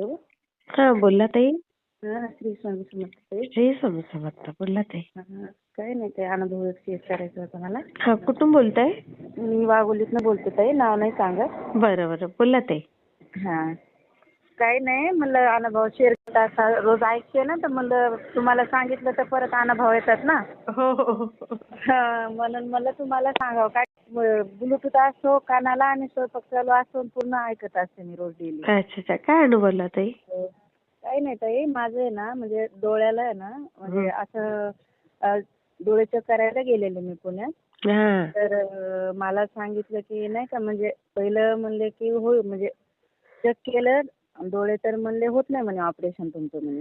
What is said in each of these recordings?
Hello हा बोला ताई. हा श्री स्वामी समर्थ. श्री स्वामी समर्थ बोला ताई. काही नाही ते अनुभव शेअर करायचा होता मला. हा कुठून बोलताय? मी वाघोलीतनं बोलते ताई नाव नाही सांगत. बरं बरं बोला ताई. हा काही नाही म्हणलं अनुभव शेअर करता असा रोज ऐकते ना तर म्हणलं तुम्हाला सांगितलं तर परत अनुभव येतात ना. हो हो हो. हा म्हणून मला तुम्हाला सांगावं. काय ब्लूटूथ असतो कानाला आणि स्वयंपाक चालू असतो पूर्ण ऐकत असते मी रोज डेली अच्छा अच्छा. काय अनुभवला ताई? काही नाही ताई माझं आहे ना म्हणजे डोळ्याला आहे ना म्हणजे असं अ, डोळे चेक करायला गेलेले मी पुण्यात. हा. तर अ, मला सांगितलं की नाही का म्हणजे पहिलं म्हणले की हो म्हणजे चेक केलं डोळे तर म्हणले होत नाही म्हणे ऑपरेशन तुमचं म्हणे.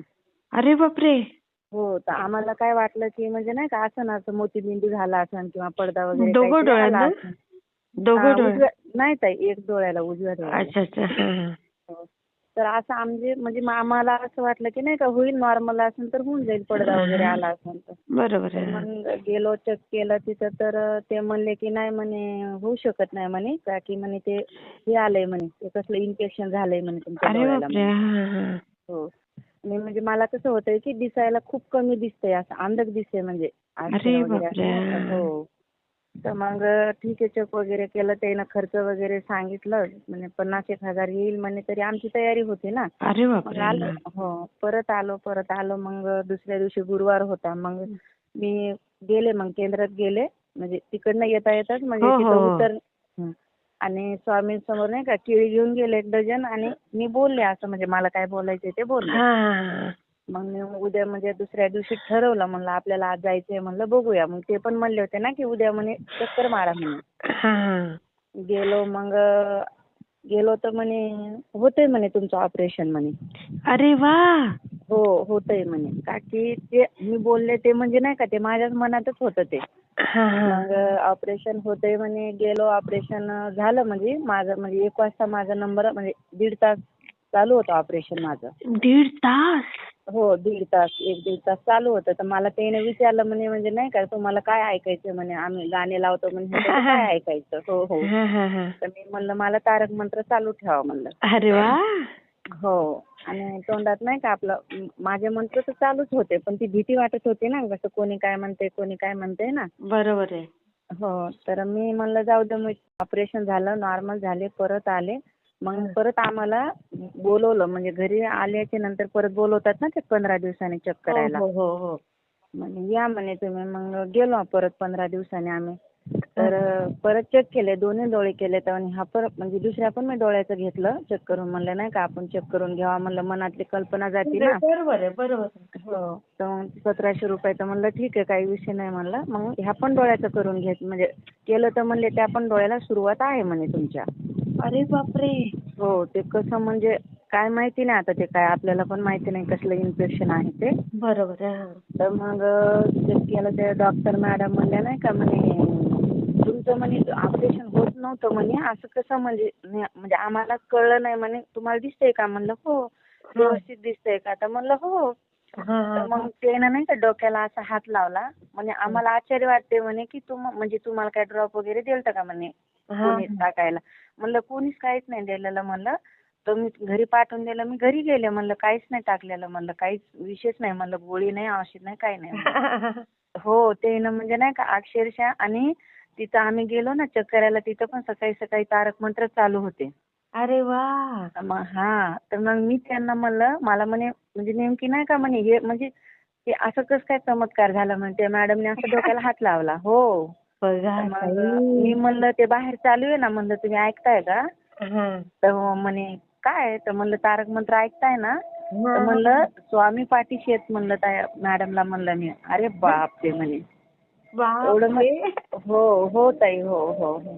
अरे बापरे! हो तर आम्हाला काय वाटलं की म्हणजे नाही का असं ना असं मोतीबिंदू झाला असेल किंवा पडदा वगैरे दोघं काहीतरी आला डोळ्यांना? असेल. दोघं डोळे उजव्या- नाही ताई एक डोळ्याला उजव्या डोळ्याला अच्छा अच्छा हा हा हो. तर असं आमचे म्हणजे मग आम्हाला असं वाटलं की नाही का होईल नॉर्मल असेल तर होऊन जाईल पडदा वगैरे आला असेल तर बरोबर आहे मग गेलो चेक केलं तिथं तर ते म्हणले की नाही म्हणे होऊ शकत नाही म्हणे का की म्हणे ते हे आलंय म्हणे ते कसलं इन्फेक्शन झालंय म्हणे तुमच्या अरे डोळ्याला बापरे म्हणे. हा हा हो आणि म्हणजे मला कसं होतंय की दिसायला खूप कमी दिसतंय असं अंधक दिसते म्हणजे अरे बापरे. हो तर मग ठीक आहे चेक वगैरे केलं त्यानं खर्च वगैरे सांगितलं म्हणजे पन्नास एक हजार येईल म्हणे तरी आमची तयारी होती ना अरे आलो हो परत आलो परत आलो मग दुसऱ्या दिवशी गुरुवार होता मग मी गेले मग केंद्रात गेले म्हणजे तिकडनं येता येताच म्हणजे हो, तिथं हो. उतर. आणि स्वामींसमोर नाही का केळी घेऊन गेले एक डझन आणि मी बोलले असं म्हणजे मला काय बोलायचं ते बोलले. हा. मग मी उद्या म्हणजे दुसऱ्या दिवशी ठरवलं म्हणलं आपल्याला आज जायचंय म्हणलं बघूया. मग ते पण म्हणले होते ना की उद्या म्हणे चक्कर मारा म्हणे हा. गेलो मग गेलो तर म्हणे होतंय म्हणे तुमचं ऑपरेशन म्हणे. अरे वा! हो होतंय म्हणे. का की ते मी बोलले ते म्हणजे नाही का ते माझ्याच मनातच होतं ते. हा हा. मग ऑपरेशन होतंय म्हणे गेलो ऑपरेशन झालं म्हणजे माझं म्हणजे एक वाजता माझा नंबर म्हणजे दीड तास चालू होतं ऑपरेशन माझं. दीड तास? हो दीड तास एक दीड तास चालू होतं. तर मला त्याने विचारलं म्हणे म्हणजे नाही का तुम्हाला काय ऐकायचं म्हणे आम्ही गाणे लावतो म्हणजे काय ऐकायचं? हो हो. हा हा हा. तर मी म्हणलं मला तारक मंत्र चालू ठेवा म्हणलं. अरे वा! हो. आणि तोंडात नाही का आपलं माझे मंत्र तर चालूच होते पण ती भीती वाटत होती ना कसं कोणी काय म्हणते कोणी काय म्हणते ना. बरोबर आहे. हो. तर मी म्हणलं जाऊ दे ऑपरेशन झालं नॉर्मल झाले परत आले. मग परत आम्हाला बोलवलं. म्हणजे घरी आल्याच्यानंतर परत बोलवतात ना ते पंधरा दिवसांनी चेक करायला. हो हो हो. म्हणे या म्हणे तुम्ही. मग गेलो परत पंधरा दिवसांनी आम्ही. तर परत चेक केले. दोन्ही डोळे केले तर हा परत म्हणजे दुसऱ्या पण मी डोळ्याचं घेतलं चेक करून. म्हणलं नाही का आपण चेक करून घ्यावा म्हणलं. मनातली कल्पना जाते ना. बरोबर आहे बरोबर. हो. तर मग सतराशे रुपयाचं म्हणलं ठीक आहे काही विषय नाही म्हणलं. मग ह्या पण डोळ्याचं करून घेत म्हणजे केलं तर म्हणले त्या पण डोळ्याला सुरुवात आहे म्हणे तुमच्या. अरे बापरे. हो ते कसं म्हणजे काय माहिती नाही आता ते काय आपल्याला पण माहिती नाही कसलं इन्फेक्शन आहे ते. बरोबर आहे हा. तर मग चेक केलं ते डॉक्टर मॅडम म्हणल्या नाही का म्हणे तुमचं म्हणे ऑपरेशन होत नव्हतं म्हणे असं कसं म्हणजे नाही- म्हणजे आम्हाला कळलं नाही म्हणे तुम्हाला दिसतंय का? म्हणलं हो व्यवस्थित दिसतंय का? तर म्हणलं हो हा, तर. मग त्यानं नाही का डोक्याला असा हात लावला म्हणजे आम्हाला आश्चर्य वाटते म्हणे की तुम म्हणजे तुम्हाला काय ड्रॉप वगैरे दिलतं का म्हणे. कोणी टाकायला म्हणलं कोणीच काहीच नाही दिलेलं म्हणलं तर मी घरी पाठवून दिलं मी घरी गेले म्हणलं काहीच नाही टाकलेलं म्हणलं काहीच विशेष नाही म्हणलं गोळी नाही औषध नाही काही नाही. हो ते ना म्हणजे नाही का अक्षरशः आणि तिथं आम्ही गेलो ना चेक करायला तिथं पण सकाळी सकाळी तारक मंत्र चालू होते अरे वा! मग हा. तर मग मी त्यांना म्हणलं मला म्हणे म्हणजे नेमकी नाही का म्हणे हे म्हणजे ते असं कसं काय चमत्कार झाला म्हणते मॅडमने असं डोक्याला हात लावला. हो. बघा मग ताई. मी म्हणलं ते बाहेर चालू आहे ना म्हणलं तुम्ही ऐकताय का? हा. तर म्हणे काय तर म्हणलं तारक मंत्र ऐकताय ना? तर हा. म्हणलं स्वामी पाठीशी आहेत म्हणलं त्या मॅडमला म्हणलं मी. अरे बाप ते म्हणे एवढं बापरे. हो हो ताई हो हो हो.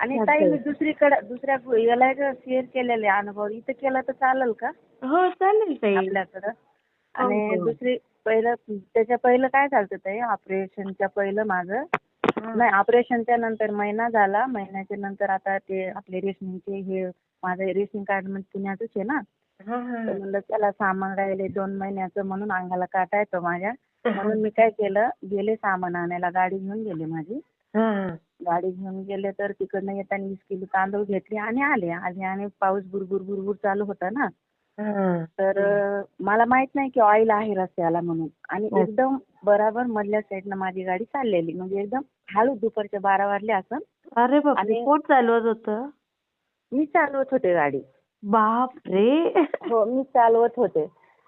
आणि ताई मी. दुसरीकडे दुसऱ्या याला शेअर केलेले अनुभव. इथं केला तर चालेल का? हो चालेल ताई. आपल्याकडं. हो, आणि हो. दुसरी पहिलं त्याच्या पहिलं काय झालं ताई? ऑपरेशनच्या पहिलं माझं. नाही ऑपरेशनच्या नंतर महिना झाला. महिन्याच्या नंतर आता ते आपले रेशनिंगचे हे माझं रेशनिंग कार्ड म्हणजे पुण्याचंच आहे ना? म्हणलं त्याला सामान राहिले दोन महिन्याचं म्हणून अंगाला काटा येतो माझ्या म्हणून मी काय केलं गेले सामान आणायला. गाडी घेऊन गेले माझी. गाडी घेऊन गेले तर तिकडनं येताना वीस किलो तांदूळ घेतले आणि आले. आले आणि पाऊस बुरबुर बुरबुर चालू होता ना. हा. तर मला माहीत नाही की ऑइल आहे रस्त्याला म्हणून. आणि अच्छा. एकदम बराबर मधल्या साईडनं माझी गाडी चाललेली. म्हणजे एकदम हळू दुपारच्या बारा वाजले असं. अरे बापरे आणि- कोण चालवत होतं? मी चालवत होते गाडी. बाप रे हो मी चालवत होते.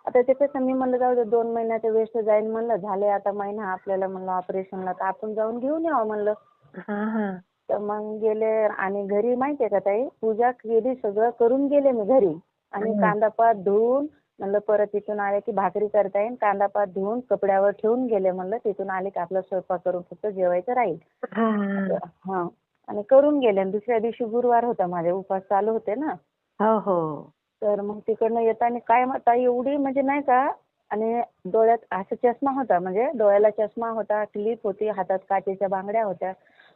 आता त्यापेक्षा मी म्हणलं जाऊ दे दोन महिन्याचं वेस्ट जाईल म्हणलं. झाले आता महिना आपल्याला म्हणलं ऑपरेशनला तर आपण जाऊन घेऊन यावं म्हणलं. हा हा. तर मग गेले आणि घरी माहितीये का ताई? पूजा केली सगळं करून गेले मी घरी. आणि हं. कांदा पात धुवून म्हणलं परत तिथून आले की भाकरी करता येईल. कांदा पात धुवून कपड्यावर ठेवून गेले म्हणलं. तिथून आले की आपला स्वयंपाक करून फक्त जेवायचं राहील. हा, हा. हा. आणि करून गेले. आणि दुसऱ्या दिवशी गुरुवार होता माझे. उपास चालू होते ना. हो हो. तर मग तिकडनं येताना काय ताई एवढी म्हणजे नाही का आणि डोळ्यात असं चष्मा होता म्हणजे डोळ्याला चष्मा होता क्लिप होती हातात काचेच्या बांगड्या होत्या.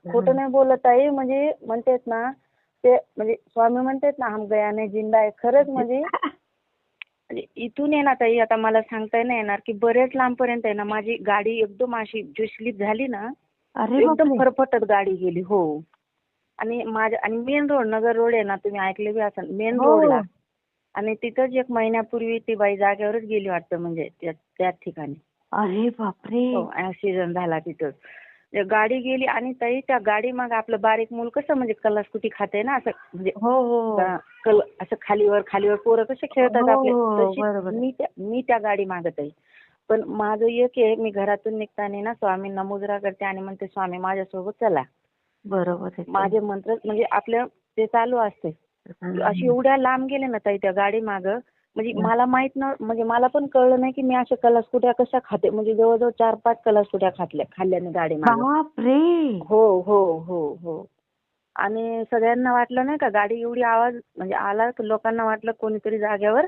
खोटं नाही बोलत ताई म्हणजे म्हणतेत ना ते म्हणजे स्वामी म्हणतात ना हम गया नाही जिंदा आहे खरंच म्हणजे म्हणजे इथून आहे ना ताई आता मला सांगता नाही येणार की बरेच लांबपर्यंत आहे ना माझी गाडी एकदम अशी जो स्लिप झाली ना अरे एकदम फरफटत गाडी गेली हो. आणि माझ्या आणि मेन रोड नगर रोड आहे ना तुम्ही ऐकले बी असाल मेन हो. रोडला. आणि तिथंच एक महिन्यापूर्वी ती बाई जागेवरच गेली वाटतं म्हणजे त्या त्याच ठिकाणी अरे बापरे हो ऍक्सिडेंट झाला तिथंच ते गाडी गेली आणि ताई त्या गाडी मग आपलं बारीक मूल कसं म्हणजे कलास्कुटी खाते ना असं म्हणजे हो हो का- कल असं खालीवर खालीवर पोरं कसे खेळतात हो, आपले हो, तशी. मी त्या मी त्या गाडी मागत आहे पण माझं एक आहे मी घरातून निघताना ना स्वामींना मुजरा करते आणि म्हणते स्वामी माझ्यासोबत चला बरोबर आहे ते. माझे मंत्र म्हणजे आपलं ते चालू असते. अशी एवढ्या लांब गेले ना ताई त्या गाडी माग म्हणजे मला माहीत न म्हणजे मला पण कळलं नाही की मी अशा कलास्कुट्या कशा खाते म्हणजे जवळजवळ चार पाच कलास्कुट्या खाल्ल्या खाल्ल्याने गाडी माग. हो हो हो हो. आणि सगळ्यांना वाटलं नाही का गाडी एवढी आवाज म्हणजे आला तर लोकांना वाटलं कोणीतरी जाग्यावर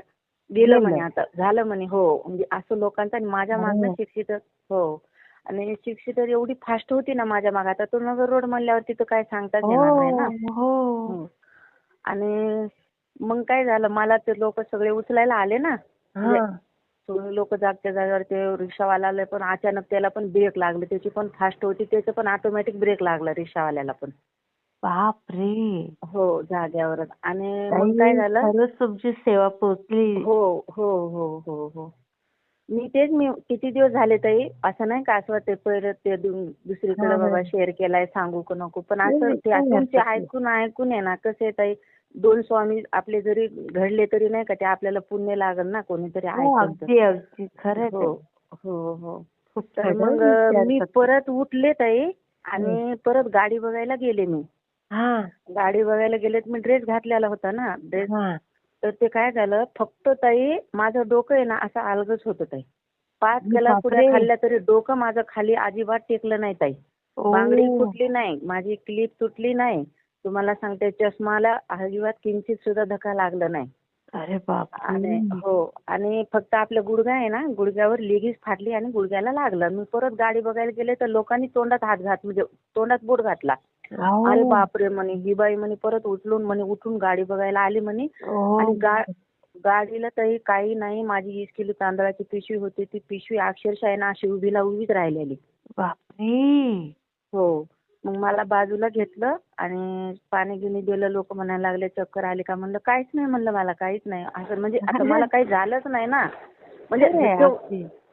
गेलं. म्हणे आता झालं म्हणे हो. म्हणजे असं लोकांचं आणि माझ्या हो. शिक्षित हो. आणि शिक्षित एवढी फास्ट होती ना माझ्या मागे आता तो नगर रोड म्हणल्यावर तिथं काय सांगताच येणार नाही ना. हो हो. आणि मग काय झालं मला ते लोक सगळे उचलायला आले ना. म्हणजे लोक जागच्या जागेवर ते रिक्षावाला आले पण अचानक त्याला पण ब्रेक लागले. त्याची पण फास्ट होती त्याचं पण ऑटोमॅटिक ब्रेक लागला रिक्षावाल्याला पण. बापरे. हो जाग्यावरच. आणि मग काय झालं? खरंच तुमची सेवा पोहोचली हो हो हो हो हो. मी तेच मी किती दिवस झाले ताई असं नाही का असं वाटतं परत ते दुसरीकडे बाबा. शेअर केलाय सांगू का नको. पण असं ते. ऐकून ऐकून आहे ना कसं आहे ताई दोन स्वामी आपले जरी घडले तरी नाही का ते आपल्याला पुण्य लागल ना कोणीतरी हो. अगदी अगदी खरं आहे हो. हो हो मग मी. परत उठले ताई आणि परत गाडी बघायला गेले मी गाडी बघायला गेले तर मी ड्रेस घातलेला होता ना ड्रेस तर ते काय झालं फक्त ताई माझं डोकं आहे ना असं अलगच होतं ताई पाच बापरे. पुढे खाल्ल्या तरी डोकं माझं खाली अजिबात टेकलं नाही ताई बांगडी. फुटली नाही माझी क्लिप तुटली नाही तुम्हाला सांगते चष्माला अजिबात किंचित सुद्धा धक्का लागला नाही. अरे बाप आणि हो आणि फक्त आपलं गुडघा आहे ना गुडघ्यावर लिगीच फाटली आणि गुडघ्याला लागलं. मी परत गाडी बघायला गेले तर लोकांनी तोंडात हात घात म्हणजे तोंडात बोट घातला. अरे बापरे म्हणे ही बाई म्हणे परत उचलून म्हणे उठून गाडी बघायला आली म्हणे. आणि गाडीला तरी काही नाही माझी वीस किलो तांदळाची पिशवी होती. ती पिशवी अक्षरशः आहे ना अशी उभीला उभीच राहिलेली. हो. मग मला बाजूला घेतलं आणि पाणी गिनी दिलं. लोक म्हणायला लागले चक्कर आली का? म्हणलं काहीच नाही म्हणलं मला काहीच नाही. असं म्हणजे आता मला काही झालंच नाही ना. म्हणजे.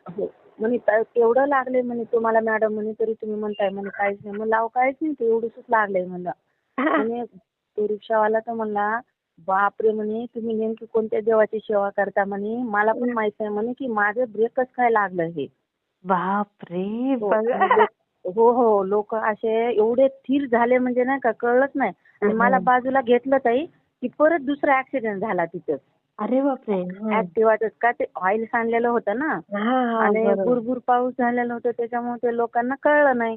हो. म्हणे त- तेवढं लागले म्हणे तुम्हाला मॅडम म्हणे तरी तुम्ही म्हणताय म्हणे काहीच नाही. म्हणलं अहो काहीच नाही ते एवढंच लागलंय म्हणलं. म्हणे तो रिक्षावाला तर म्हणला बापरे म्हणे तुम्ही नेमकी कोणत्या देवाची सेवा करता म्हणे? मला पण माहीत नाही म्हणे की माझं ब्रेक कसं काय लागलं हे बापरे हो हो लोक असे एवढे स्थिर झाले म्हणजे नाही का कळलंच नाही आणि मला. बाजूला घेतलं ताई की परत दुसरा ऍक्सिडेंट झाला तिथं अरे बापरे. ऍक्टिव्हाच का ते ऑइल सांडलेलं होतं ना हा हा आणि. भुरभुर पाऊस झालेला होता त्याच्यामुळे ते लोकांना कळलं नाही.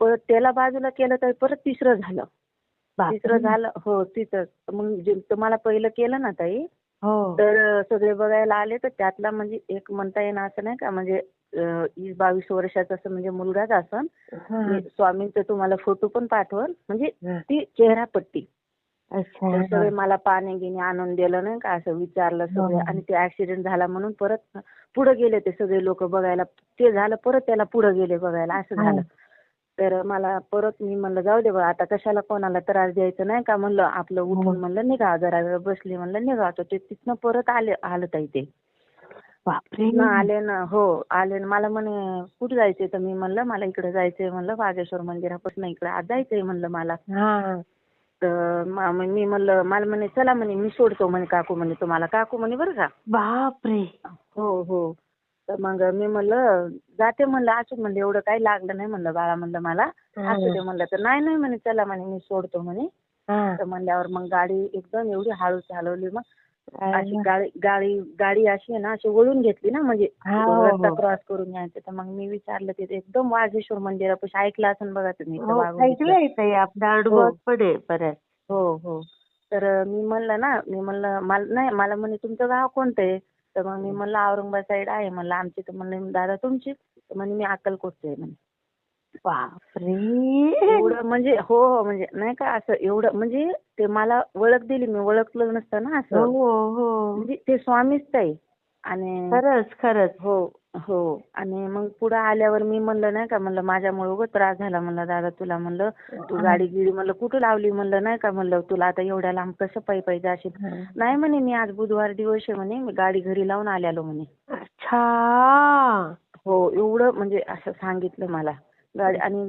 परत त्याला बाजूला केलं तर परत तिसरं झालं. तिसरं झालं हो तिथं मग तुम्हाला पहिलं केलं ना ताई तर सगळे बघायला आले तर त्यातला म्हणजे एक म्हणता येणार असं नाही का? म्हणजे वीस बावीस वर्षाचा असं म्हणजे मुलगाच असन. हा. स्वामींचे तुम्हाला फोटो पण पाठवल. म्हणजे हा. ती चेहरा पट्टी सगळे मला पाणी गिनी आणून दिलं नाही का? असं विचारलं सगळे. हो. आणि ते ऍक्सिडेंट झाला म्हणून परत पुढे गेले ते सगळे लोक बघायला. ते झालं परत त्याला पुढे गेले बघायला. असं हा. झालं. तर मला परत मी म्हणलं जाऊ दे बा आता कशाला कोणाला त्रास द्यायचा नाही का? म्हणलं आपलं उठून म्हणलं निघा जरा वेळ बसली म्हणलं निघा. तर ते तिथनं परत आले आलं ताई ते. बापरे. ना आले ना हो आले ना. मला म्हणे कुठे जायचंय? तर मी म्हणलं मला इकडे जायचंय. म्हणलं वागेश्वर मंदिरापासून इकडे आज जायचंय म्हणलं मला. हा. तर मी म्हणलं मला म्हणे चला म्हणे मी सोडतो म्हणे काकू म्हणे तुम्हाला. काकू म्हणे बरं का? बापरे. हो हो. तर मग मी म्हणलं जाते म्हणलं असं म्हणलं एवढं काही लागलं नाही म्हणलं बाळा म्हणलं मला. असू दे म्हणलं. तर नाही नाही म्हणे चला म्हणे मी सोडतो म्हणे. हा. तर म्हणल्यावर मग गाडी एकदम एवढी हळू चालवली मग. अशी गाडी गाडी गाडी अशी आहे ना अशी वळून घेतली ना म्हणजे हा, हो, रस्ता हो. क्रॉस करून यायचं. तर मग मी विचारलं तिथे एकदम वाघेश्वर मंदिरापाशी ऐकलं असेल बघा तुम्ही हो, हो. हो तर मी म्हणलं ना मी म्हणलं मला नाही मला म्हणे तुमचं गाव कोणतं आहे? तर मग मी म्हणलं औरंगाबाद साईड आहे. म्हणलं आमची तर म्हणले दादा तुमची. तर म्हणे मी अक्कलकोटचे आहे म्हणे. बापरे! एवढं म्हणजे हो हो म्हणजे नाही का असं एवढं म्हणजे ते मला ओळख दिली. मी ओळखलं नसतं ना हो असं हो. म्हणजे ते स्वामीच आहे आणि खरंच खरंच. हो. हो. आणि मग पुढे आल्यावर मी म्हणलं नाही का म्हणलं माझ्यामुळे उगाच त्रास झाला. म्हणलं दादा तुला म्हणलं तू गाडी गिडी म्हणलं कुठं लावली? म्हणलं नाही का म्हणलं तुला आता एवढ्या लांब कसं पायी पायी जाशील नाही म्हणे मी आज बुधवार दिवस आहे म्हणे मी गाडी घरी लावून आल्यालो म्हणे. अच्छा. हो एवढं म्हणजे असं सांगितलं मला. गाडी आणि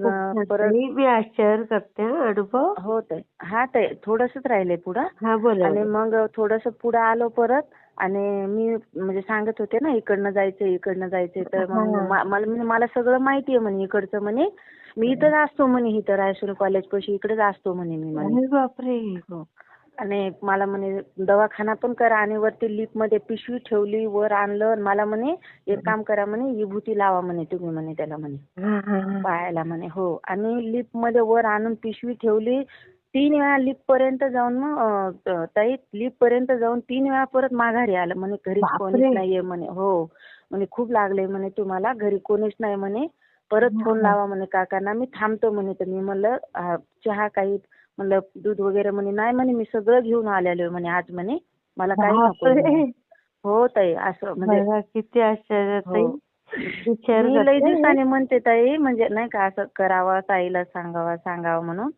परत मी आश्चर्य करते हा, अनुभव. हो हा ताई थोडंसंच राहिलंय पुढं. हा बोला आणि मग थोडस पुढे आलो परत. आणि मी म्हणजे सांगत होते ना इकडनं जायचंय इकडनं जायचंय. तर मग हा. मा- मला म्हणे मला सगळं माहितीये म्हणे इकडचं म्हणे. मी इथंच असतो म्हणे इथं रायसोनी कॉलेज पाशी इकडेच असतो म्हणे मी म्हणे. बापरे! हो. आणि मला म्हणे दवाखाना पण करा आणि वरती लिफ्टमध्ये पिशवी ठेवली वर आणलं आणि मला म्हणे एक काम करा म्हणे विभूती लावा म्हणे तुम्ही म्हणे त्याला म्हणे. हा हा हा. पायाला म्हणे हो. आणि लिफ्टमध्ये वर आणून पिशवी ठेवली तीन वेळा लिफ्ट पर्यंत जाऊन मग ताई लिफ्ट पर्यंत जाऊन तीन वेळा परत माघारी आलं म्हणे घरी. कोणीच नाहीये म्हणे हो म्हणे खूप लागले म्हणे तुम्हाला घरी कोणीच नाही म्हणे परत फोन लावा म्हणे काकांना मी थांबतो म्हणे तर मी म्हणलं चहा काही म्हणलं दूध वगैरे म्हणे नाही म्हणे मी सगळं घेऊन आलेलो म्हणे आज म्हणे मला काही नको. हो ताई असं म्हणजे किती आश्चर्य ताई हो. मी लई. दिवसांनी म्हणते ताई म्हणजे नाही का असं करावं ताईला सांगावं सांगावं म्हणून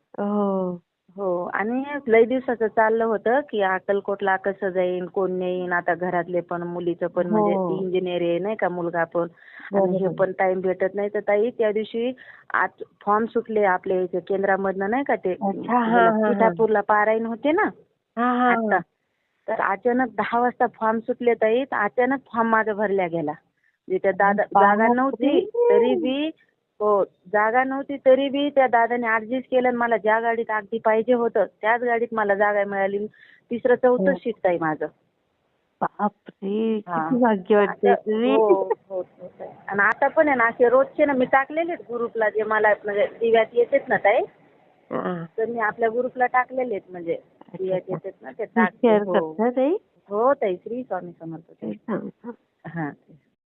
हो हो आणि लई दिवसाचं चाललं होतं की अक्कलकोटला कसं जाईन कोण नेईन आता घरातले पण मुलीचं पण हो. म्हणजे इंजिनियर आहे नाही का मुलगा पण आणि हे. पण टाइम भेटत नाही तर ताई त्या दिवशी आज फॉर्म सुटले आपल्या इथे केंद्रामधनं नाही का ते हा, हा, हा. पिठापूरला पारायण होते ना हा हा आता तर अचानक दहा वाजता फॉर्म सुटले ताई अचानक फॉर्म माझा भरला गेला त्या दादा जागा. नव्हती तरी बी हो जागा नव्हती तरी बी त्या दादाने ऍडजस्ट केलं आणि मला ज्या गाडीत अगदी पाहिजे होतं त्याच गाडीत मला जागा मिळाली तिसरं चौथं हो. सीट ताई माझं बापरे हा. किती भाग्य वाटते आता- तुम्ही हो, हो, हो, ताई. आणि आता पण आहे ना असे रोजचे ना मी टाकलेले आहेत ग्रुपला जे मला म्हणजे दिव्यात येतेत ना ताई हा. तर मी आपल्या ग्रुपला टाकलेले आहेत म्हणजे दिव्यात येतेत ना ते शेअर टाकते हो करता ताई हो ताई श्री स्वामी समर्थ ताई. हा